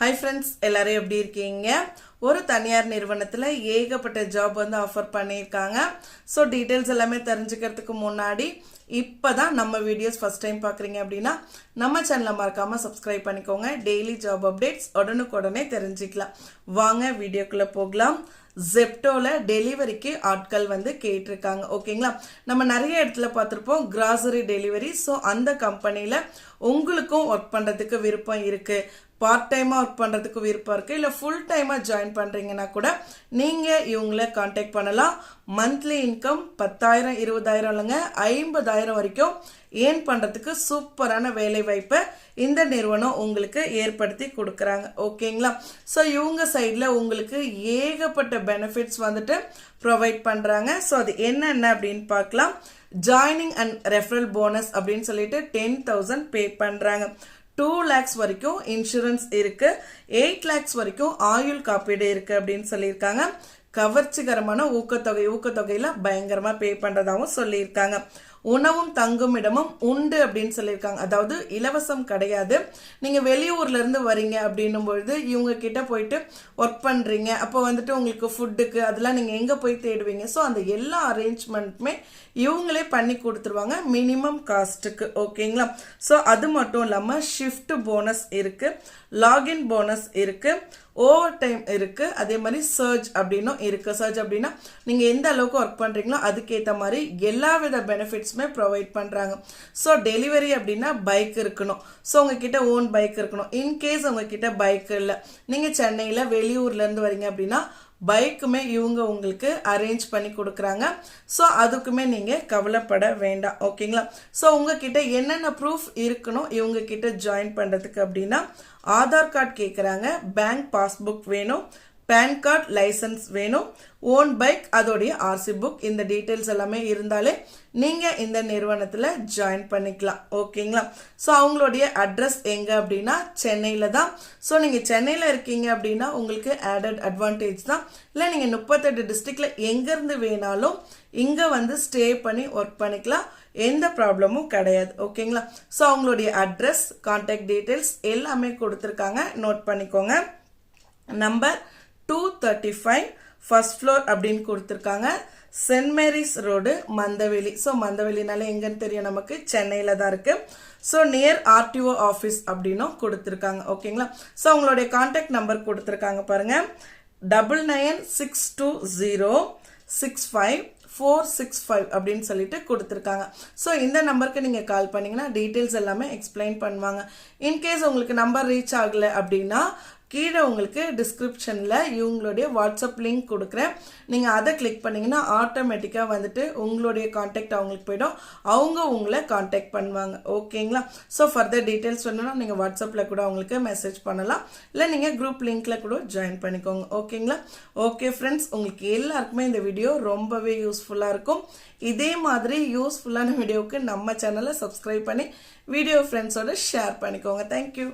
Hi friends எல்லாரும் எப்படி இருக்கீங்க? ஒரு தனியார் நிறுவனத்தில் ஏகப்பட்ட ஜாப் வந்து ஆஃபர் பண்ணியிருக்காங்க. ஸோ டீட்டெயில்ஸ் எல்லாமே தெரிஞ்சுக்கிறதுக்கு முன்னாடி இப்போ தான் நம்ம வீடியோஸ் ஃபஸ்ட் டைம் பார்க்குறீங்க அப்படின்னா நம்ம சேனலை மறக்காமல் சப்ஸ்கிரைப் பண்ணிக்கோங்க. டெய்லி ஜாப் அப்டேட்ஸ் உடனுக்குடனே தெரிஞ்சுக்கலாம். வாங்க வீடியோக்குள்ளே போகலாம். ஜெப்டோவில் டெலிவரிக்கு ஆட்கள் வந்து கேட்டிருக்காங்க. ஓகேங்களா? நம்ம நிறைய இடத்துல பார்த்துருப்போம் கிராசரி டெலிவரி ஸோ அந்த கம்பெனியில் உங்களுக்கும் ஒர்க் பண்ணுறதுக்கு விருப்பம் இருக்குது பார்ட் டைமாக ஒர்க் பண்ணுறதுக்கு விருப்பம் இருக்குது இல்லை ஃபுல் டைமாக ஜாயின் பண்ணுறீங்கன்னா கூட நீங்கள் இவங்கள காண்டாக்ட் பண்ணலாம். மந்த்லி இன்கம் பத்தாயிரம் இருபதாயிரம் இல்லைங்க ஐம்பதாயிரம் வரைக்கும் ஏர்ன் பண்ணுறதுக்கு சூப்பரான வேலை வாய்ப்பை இந்த நிறுவனம் உங்களுக்கு ஏற்படுத்தி கொடுக்குறாங்க. ஓகேங்களா? ஸோ இவங்க சைடில் உங்களுக்கு ஏகப்பட்ட பெனிஃபிட்ஸ் வந்துட்டு ப்ரொவைட் பண்ணுறாங்க ஸோ அது என்னென்ன அப்படின்னு பார்க்கலாம். ஜாயினிங் அண்ட் ரெஃபரல் போனஸ் அப்படின்னு சொல்லிட்டு டென் தௌசண்ட் பே பண்ணுறாங்க டூ லேக்ஸ் வரைக்கும் இன்சூரன்ஸ் இருக்கு. எயிட் லேக்ஸ் வரைக்கும் ஆயுள் காப்பீடு இருக்கு அப்படின்னு சொல்லியிருக்காங்க. கவர்ச்சிகரமான ஊக்கத்தொகை ஊக்கத்தொகையில பயங்கரமா பே பண்றதாகவும் சொல்லியிருக்காங்க. உணவும் தங்கும் இடமும் உண்டு அப்படின்னு சொல்லியிருக்காங்க. அதாவது இலவசம் கிடையாது. நீங்க வெளியூர்ல இருந்து வரீங்க அப்படின்னும் பொழுது இவங்க கிட்ட போயிட்டு ஒர்க் பண்றீங்க. அப்போ வந்துட்டு உங்களுக்கு ஃபுட்டுக்கு அதெல்லாம் நீங்க எங்க போய் தேடுவீங்க? ஸோ அந்த எல்லா அரேஞ்ச்மெண்ட்டுமே இவங்களே பண்ணி கொடுத்துருவாங்க மினிமம் காஸ்ட்டுக்கு ஓகேங்களா ஸோ அது மட்டும் இல்லாமல் ஷிஃப்ட் போனஸ் இருக்கு. லாகின் போனஸ் இருக்கு. ஓவர் டைம் இருக்கு. அதே மாதிரி சர்ஜ் அப்படின்னும் இருக்கு சர்ச் அப்படின்னா நீங்கள் எந்த அளவுக்கு ஒர்க் பண்ணுறீங்களோ அதுக்கேற்ற மாதிரி எல்லா வித பெனிஃபிட்ஸுமே ப்ரொவைட் பண்ணுறாங்க ஸோ டெலிவரி அப்படின்னா பைக் இருக்கணும். ஸோ உங்ககிட்ட ஓன் பைக் இருக்கணும். இன்கேஸ் உங்ககிட்ட பைக் இல்லை நீங்கள் சென்னையில் வெளியூர்லேருந்து வரீங்க அப்படின்னா பைக்குமே இவங்க உங்களுக்கு அரேஞ்ச் பண்ணி கொடுக்குறாங்க. ஸோ அதுக்குமே நீங்கள் கவலைப்பட வேண்டாம். ஓகேங்களா ஸோ உங்ககிட்ட என்னென்ன ப்ரூஃப் இருக்கணும் இவங்க கிட்ட ஜாயின் பண்ணுறதுக்கு அப்படின்னா ஆதார் கார்டு கேட்குறாங்க பேங்க் பாஸ்புக் வேணும். பேன் கார்டு லைசன்ஸ் வேணும். ஓன் பைக் அதோடைய ஆர்சி புக் இந்த டீட்டெயில்ஸ் எல்லாமே இருந்தாலே நீங்கள் இந்த நிறுவனத்தில் ஜாயின் பண்ணிக்கலாம். ஓகேங்களா ஸோ அவங்களுடைய அட்ரஸ் எங்கே அப்படின்னா சென்னையில் தான். ஸோ நீங்கள் சென்னையில் இருக்கீங்க அப்படின்னா உங்களுக்கு ஆடட் அட்வான்டேஜ் தான். இல்லை நீங்கள் முப்பத்தெட்டு டிஸ்ட்ரிக்டில் எங்கேருந்து வேணாலும் இங்கே வந்து ஸ்டே பண்ணி ஒர்க் பண்ணிக்கலாம். எந்த ப்ராப்ளமும் கிடையாது. ஓகேங்களா ஸோ அவங்களுடைய அட்ரஸ் கான்டாக்ட் டீட்டெயில்ஸ் எல்லாமே கொடுத்துருக்காங்க. நோட் பண்ணிக்கோங்க. Number two thirty five first floor அப்படின்னு கொடுத்துருக்காங்க. Saint Mary's road Mandaveli so மந்தவெளினால எங்கன்னு தெரியும் நமக்கு? சென்னையில் தான் இருக்குது ஸோ நியர் ஆர்டிஓ ஆஃபீஸ் அப்படின்னும் கொடுத்துருக்காங்க. ஓகேங்களா? ஸோ உங்களுடைய கான்டாக்ட் நம்பர் கொடுத்துருக்காங்க பாருங்கள் double nine six two zero six five four six five அப்படின்னு சொல்லிட்டு கொடுத்துருக்காங்க. ஸோ இந்த நம்பருக்கு நீங்கள் கால் பண்ணிங்கன்னா டீட்டெயில்ஸ் எல்லாமே எக்ஸ்பிளைன் பண்ணுவாங்க. இன்கேஸ் உங்களுக்கு நம்பர் ரீச் ஆகலை அப்படின்னா கீழே உங்களுக்கு டிஸ்கிரிப்ஷனில் இவங்களுடைய வாட்ஸ்அப் லிங்க் கொடுக்குறேன். நீங்கள் அதை கிளிக் பண்ணிங்கன்னா ஆட்டோமேட்டிக்காக வந்துட்டு உங்களுடைய காண்டாக்ட் அவங்களுக்கு போய்டும். அவங்க உங்களை காண்டாக்ட் பண்ணுவாங்க. ஓகேங்களா ஸோ ஃபர்தர் டீட்டெயில்ஸ் வேணும்னா நீங்கள் வாட்ஸ்அப்பில் கூட அவங்களுக்கு மெசேஜ் பண்ணலாம். இல்லை நீங்கள் குரூப் லிங்க்கில் கூட ஜாயின் பண்ணிக்கோங்க. ஓகேங்களா ஓகே ஃப்ரெண்ட்ஸ் உங்களுக்கு எல்லாருக்குமே இந்த வீடியோ ரொம்பவே யூஸ்ஃபுல்லாக இருக்கும். இதே மாதிரி யூஸ்ஃபுல்லான வீடியோவுக்கு நம்ம சேனலை சப்ஸ்கிரைப் பண்ணி வீடியோ ஃப்ரெண்ட்ஸோட ஷேர் பண்ணிக்கோங்க. தேங்க்யூ